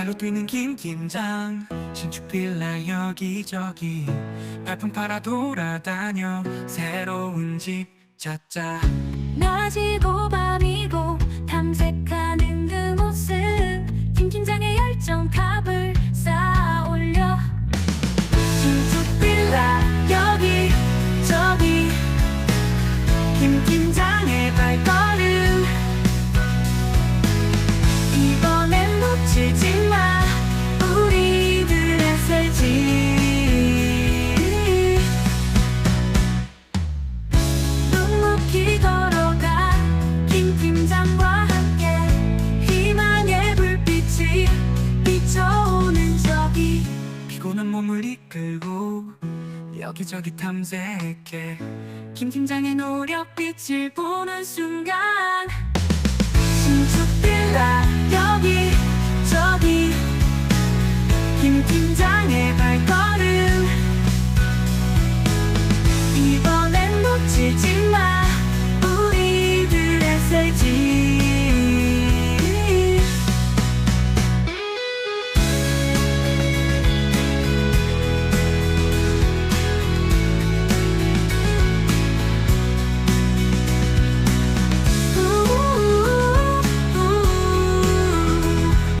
발로 뛰는 김팀장. 신축 빌라 여기저기 발품 팔아 돌아다녀. 새로운 집 찾자. 나지고 도는 몸을 이끌고 여기저기 탐색해. 김 팀장의 노력빛을 보는 순간 신축 빌라 여기 저기. 김 팀장의 발걸음 이번엔 놓치지 마. 우리들의 세지